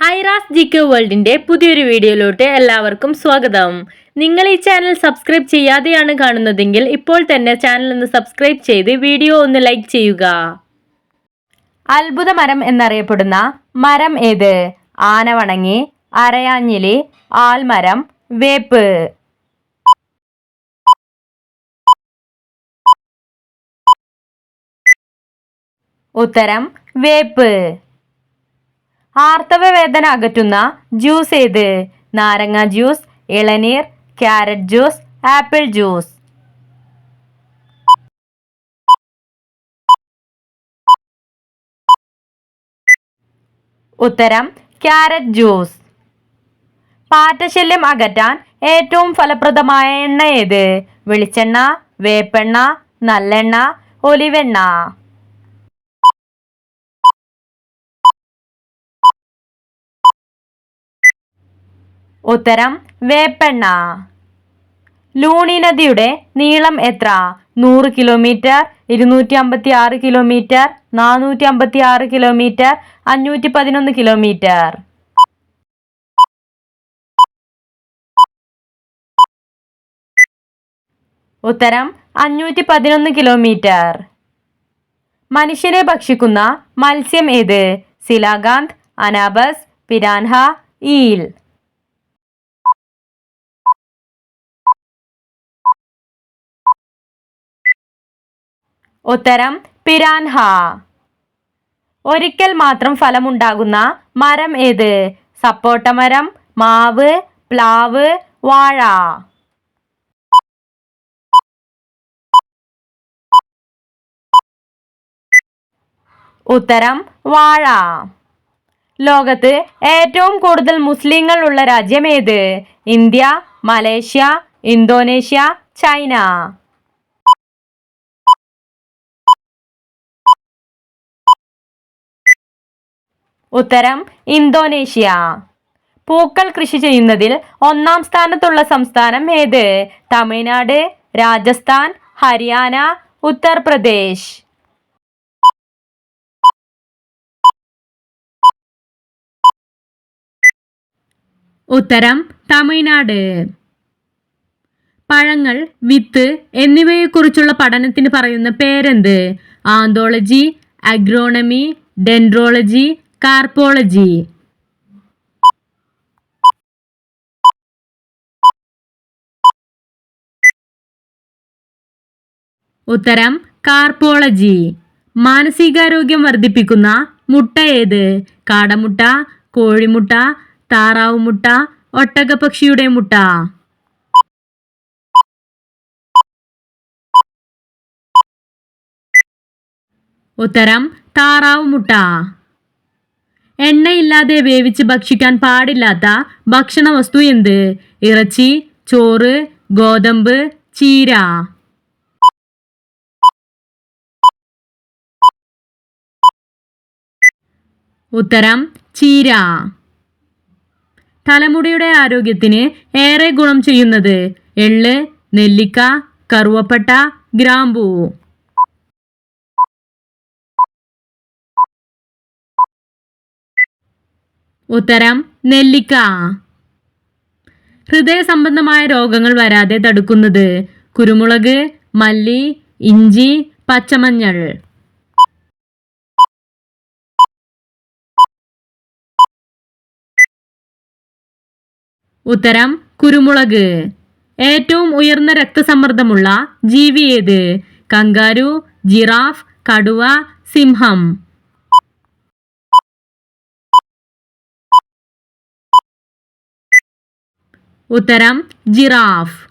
Aira's G K വേൾഡിന്റെ പുതിയൊരു വീഡിയോയിലോട്ട് എല്ലാവർക്കും സ്വാഗതം. നിങ്ങൾ ഈ ചാനൽ സബ്സ്ക്രൈബ് ചെയ്യാതെയാണ് കാണുന്നതെങ്കിൽ ഇപ്പോൾ തന്നെ ചാനൽ ഒന്ന് സബ്സ്ക്രൈബ് ചെയ്ത് വീഡിയോ ഒന്ന് ലൈക്ക് ചെയ്യുക. അത്ഭുത മരം എന്നറിയപ്പെടുന്ന മരം ഏത്? ആനവണങ്ങി അരയാഞ്ഞിലി ആൽമരം വേപ്പ്. ഉത്തരം വേപ്പ്. ആർത്തവ വേദന അകറ്റുന്ന ജ്യൂസ് ഏത്? നാരങ്ങ ജ്യൂസ് ഇളനീർ ക്യാരറ്റ് ജ്യൂസ് ആപ്പിൾ ജ്യൂസ്. ഉത്തരം ക്യാരറ്റ് ജ്യൂസ്. പാറ്റശല്യം അകറ്റാൻ ഏറ്റവും ഫലപ്രദമായ എണ്ണ ഏത്? വെളിച്ചെണ്ണ വേപ്പെണ്ണ നല്ലെണ്ണ ഒലിവെണ്ണ. ഉത്തരം വേപ്പെണ്ണ. ലൂണി നദിയുടെ നീളം എത്ര? നൂറ് കിലോമീറ്റർ ഇരുന്നൂറ്റി അമ്പത്തി ആറ് കിലോമീറ്റർ നാനൂറ്റി അമ്പത്തി ആറ് കിലോമീറ്റർ അഞ്ഞൂറ്റി പതിനൊന്ന് കിലോമീറ്റർ. ഉത്തരം അഞ്ഞൂറ്റി പതിനൊന്ന് കിലോമീറ്റർ. മനുഷ്യനെ ഭക്ഷിക്കുന്ന മത്സ്യം ഏത്? Coelacanth anabas piranha eel. ഉത്തരം പിരാൻഹ. ഒരിക്കൽ മാത്രം ഫലമുണ്ടാകുന്ന മരം ഏത്? സപ്പോട്ട മരം മാവ് പ്ലാവ് വാഴ. ഉത്തരം വാഴ. ലോകത്ത് ഏറ്റവും കൂടുതൽ മുസ്ലിങ്ങൾ ഉള്ള രാജ്യം ഏത്? India Malaysia Indonesia China. ഉത്തരം ഇന്തോനേഷ്യ. പൂക്കൾ കൃഷി ചെയ്യുന്നതിൽ ഒന്നാം സ്ഥാനത്തുള്ള സംസ്ഥാനം ഏത്? തമിഴ്നാട് രാജസ്ഥാൻ ഹരിയാന ഉത്തർപ്രദേശ്. ഉത്തരം തമിഴ്നാട്. പഴങ്ങൾ വിത്ത് എന്നിവയെക്കുറിച്ചുള്ള പഠനത്തിന് പറയുന്ന പേരെന്ത്? ആന്തോളജി അഗ്രോണമി ഡെൻഡ്രോളജി കാർപ്പോളജി ഉത്തരം കാർപോളജി മാനസികാരോഗ്യം വർദ്ധിപ്പിക്കുന്ന മുട്ട ഏത്? കാടമുട്ട കോഴിമുട്ട താറാവ് മുട്ട ഒട്ടകപക്ഷിയുടെ മുട്ട. ഉത്തരം താറാവ് മുട്ട എണ്ണയില്ലാതെ വേവിച്ച് ഭക്ഷിക്കാൻ പാടില്ലാത്ത ഭക്ഷണ വസ്തു എന്ത്? ഇറച്ചി ചോറ് ഗോതമ്പ് ചീര. ഉത്തരം ചീര. തലമുടിയുടെ ആരോഗ്യത്തിന് ഏറെ ഗുണം ചെയ്യുന്നത് എള്ള് നെല്ലിക്ക കറുവപ്പട്ട ഗ്രാമ്പൂ. ഉത്തരം നെല്ലിക്ക. ഹൃദയ സംബന്ധമായ രോഗങ്ങൾ വരാതെ തടുക്കുന്നത് കുരുമുളക് മല്ലി ഇഞ്ചി പച്ചമഞ്ഞൾ. ഉത്തരം കുരുമുളക്. ഏറ്റവും ഉയർന്ന രക്തസമ്മർദ്ദമുള്ള ജീവി ഏത്? കങ്കാരു ജിറാഫ് കടുവ സിംഹം. ഉത്തരം ജിറാഫ്.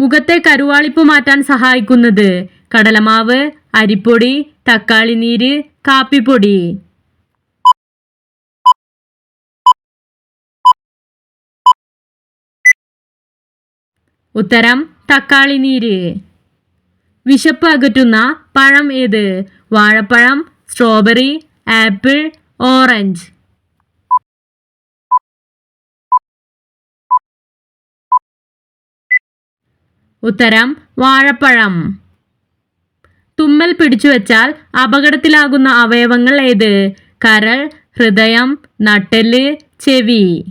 മുഖത്തെ കരുവാളിപ്പ് മാറ്റാൻ സഹായിക്കുന്നത് കടലമാവ് അരിപ്പൊടി തക്കാളി നീര് കാപ്പിപ്പൊടി. ഉത്തരം തക്കാളി നീര്. വിശപ്പ് അകറ്റുന്ന പഴം ഏത്? വാഴപ്പഴം സ്ട്രോബെറി ആപ്പിൾ ഓറഞ്ച്. ഉത്തരം വാഴപ്പഴം. തുമ്മൽ പിടിച്ചു വെച്ചാൽ അപകടത്തിലാകുന്ന അവയവങ്ങൾ ഏത്? കരൾ ഹൃദയം നട്ടെല്ല് ചെവി.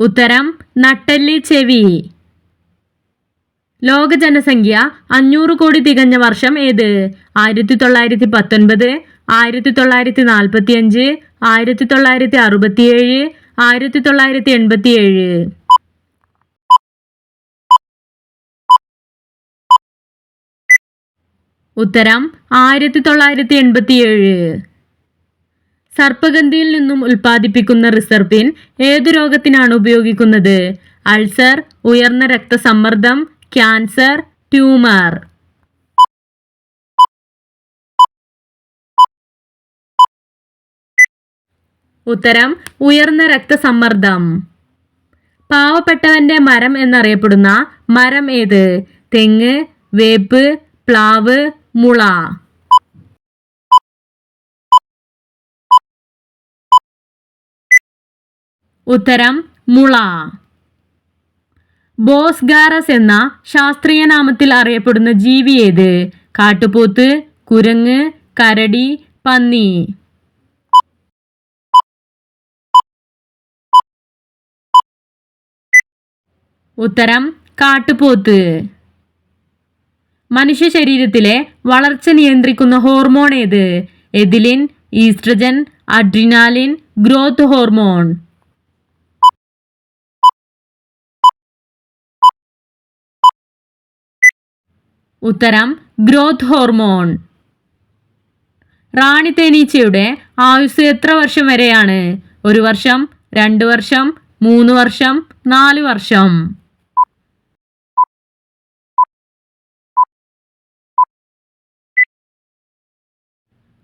ഉത്തരം നട്ടെല്ല് ചെവി. ലോക ജനസംഖ്യ അഞ്ഞൂറ് കോടി തികഞ്ഞ വർഷം ഏത്? ആയിരത്തി തൊള്ളായിരത്തി പത്തൊൻപത് ആയിരത്തി തൊള്ളായിരത്തി നാൽപ്പത്തി അഞ്ച് ആയിരത്തി തൊള്ളായിരത്തി അറുപത്തിയേഴ് ആയിരത്തി തൊള്ളായിരത്തി എൺപത്തിയേഴ് ഉത്തരം ആയിരത്തി തൊള്ളായിരത്തി എൺപത്തിയേഴ് സർപ്പഗന്ധിയിൽ നിന്നും ഉൽപ്പാദിപ്പിക്കുന്ന റിസർപ്പിൻ ഏതു രോഗത്തിനാണ് ഉപയോഗിക്കുന്നത്? അൾസർ ഉയർന്ന രക്തസമ്മർദ്ദം ക്യാൻസർ ട്യൂമർ. ഉത്തരം ഉയർന്ന രക്തസമ്മർദ്ദം. പാവപ്പെട്ടവന്റെ മരം എന്നറിയപ്പെടുന്ന മരം ഏത്? തെങ്ങ് വേപ്പ് പ്ലാവ് മുള. ഉത്തരം മുള. ബോസ്ഗാറസ് എന്ന ശാസ്ത്രീയ നാമത്തിൽ അറിയപ്പെടുന്ന ജീവി ഏത്? കാട്ടുപോത്ത് കുരങ്ങ് കരടി പന്നി. ഉത്തരം കാട്ടുപോത്ത്. മനുഷ്യ ശരീരത്തിലെ വളർച്ച നിയന്ത്രിക്കുന്ന ഹോർമോൺ ഏത്? Ethylene oestrogen adrenaline growth hormone. ഉത്തരം ഗ്രോത്ത് ഹോർമോൺ. റാണി തേനീച്ചയുടെ ആയുസ് എത്ര വർഷം വരെയാണ്? ഒരു വർഷം രണ്ട് വർഷം മൂന്ന് വർഷം നാല് വർഷം.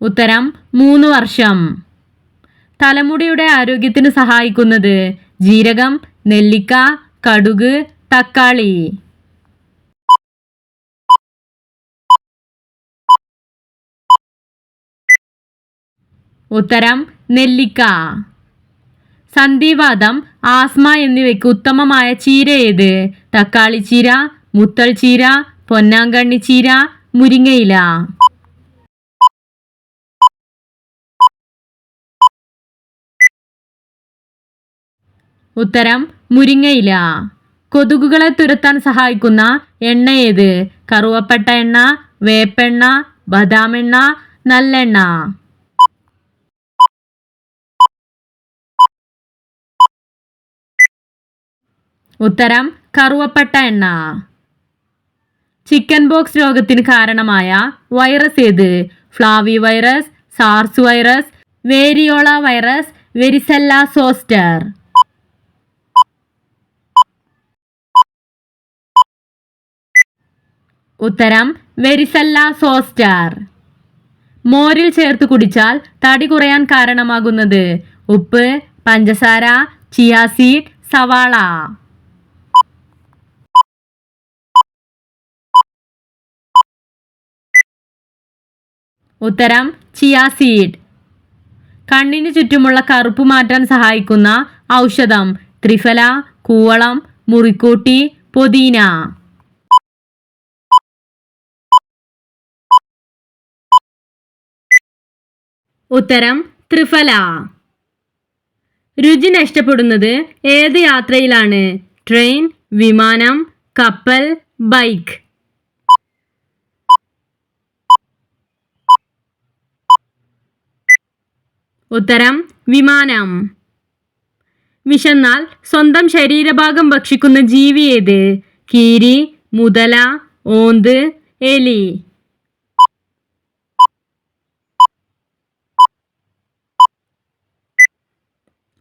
ഉത്തരം മൂന്ന് വർഷം. തലമുടിയുടെ ആരോഗ്യത്തിന് സഹായിക്കുന്നത് ജീരകം നെല്ലിക്ക കടുക് തക്കാളി. ഉത്തരം നെല്ലിക്ക. സന്ധിവാദം ആസ്മ എന്നിവയ്ക്ക് ഉത്തമമായ ചീര ഏത്? തക്കാളി ചീര മുത്തൾ ചീര പൊന്നാങ്കണ്ണി ചീര മുരിങ്ങയില. ഉത്തരം മുരിങ്ങയില. കൊതുകുകളെ തുരത്താൻ സഹായിക്കുന്ന എണ്ണ ഏത്? കറുവപ്പട്ട എണ്ണ വേപ്പെണ്ണ ബദാമെണ്ണ നല്ലെണ്ണ. ഉത്തരം കറുവപ്പട്ട എണ്ണ. ചിക്കൻ ബോക്സ് രോഗത്തിന് കാരണമായ വൈറസ് ഏത്? Flavivirus SARS virus variola virus varicella zoster. ഉത്തരം വെരിസല്ല സോസ്റ്റാർ. മോരിൽ ചേർത്ത് കുടിച്ചാൽ തടി കുറയാൻ കാരണമാകുന്നത്. ഉപ്പ് പഞ്ചസാര ചിയാസീഡ് സവാള. ഉത്തരം ചിയാസീഡ് കണ്ണിന് ചുറ്റുമുള്ള കറുപ്പ് മാറ്റാൻ സഹായിക്കുന്ന ഔഷധം ത്രിഫല കൂവളം മുറിക്കൂട്ടി പൊതീന ഉത്തരം ത്രിഫല. രുചി നഷ്ടപ്പെടുന്നത് ഏത് യാത്രയിലാണ്? ട്രെയിൻ വിമാനം കപ്പൽ ബൈക്ക്. ഉത്തരം വിമാനം. വിശന്നാൽ സ്വന്തം ശരീരഭാഗം ഭക്ഷിക്കുന്ന ജീവി ഏത്? കീരി മുതല ഓന്ത് എലി.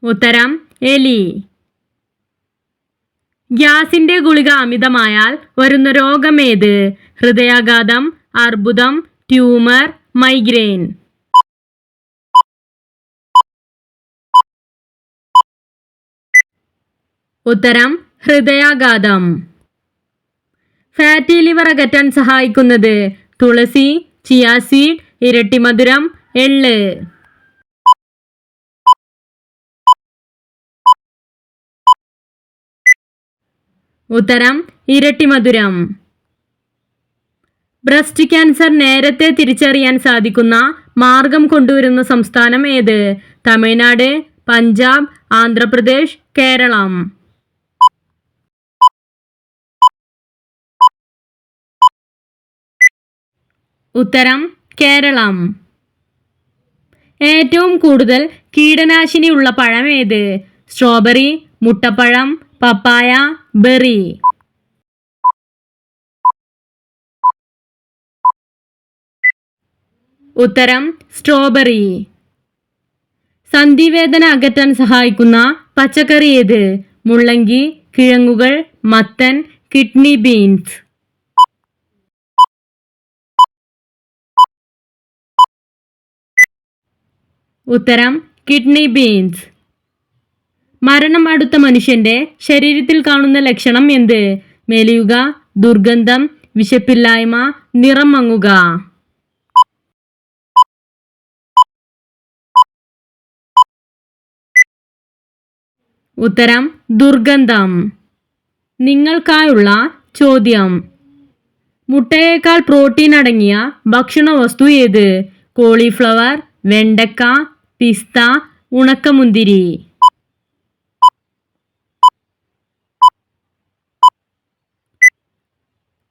ഉത്തരം എലി. ഗ്യാസിന്റെ ഗുളിക അമിതമായാൽ വരുന്ന രോഗമേത്? ഹൃദയാഘാതം അർബുദം ട്യൂമർ മൈഗ്രെയിൻ. ഉത്തരം ഹൃദയാഘാതം. ഫാറ്റി ലിവർ അകറ്റാൻ സഹായിക്കുന്നത് തുളസി ചിയാസീഡ് ഇരട്ടിമധുരം എള്ള്. ഉത്തരം ഇരട്ടിമധുരം ബ്രസ്റ്റ് ക്യാൻസർ നേരത്തെ തിരിച്ചറിയാൻ സാധിക്കുന്ന മാർഗം കൊണ്ടുവരുന്ന സംസ്ഥാനം ഏത്? തമിഴ്നാട് പഞ്ചാബ് ആന്ധ്രാപ്രദേശ് കേരളം. ഉത്തരം കേരളം. ഏറ്റവും കൂടുതൽ കീടനാശിനി ഉള്ള പഴം ഏത്? സ്ട്രോബെറി മുട്ടപ്പഴം പപ്പായ ബെറി. ഉത്തരം സ്ട്രോബെറി. സന്ധിവേദന അകറ്റാൻ സഹായിക്കുന്ന പച്ചക്കറി ഏത്? മുള്ളങ്കി കിഴങ്ങുകൾ മത്തൻ കിഡ്നി ബീൻസ്. ഉത്തരം കിഡ്നി ബീൻസ്. മരണം അടുത്ത മനുഷ്യന്റെ ശരീരത്തിൽ കാണുന്ന ലക്ഷണം എന്ത്? മെലിയുക ദുർഗന്ധം വിശപ്പില്ലായ്മ നിറം മങ്ങുക. ഉത്തരം ദുർഗന്ധം. നിങ്ങൾക്കായുള്ള ചോദ്യം. മുട്ടയേക്കാൾ പ്രോട്ടീൻ അടങ്ങിയ ഭക്ഷണ വസ്തു ഏത്? കോളിഫ്ലവർ വെണ്ടക്ക പിസ്ത ഉണക്കമുന്തിരി.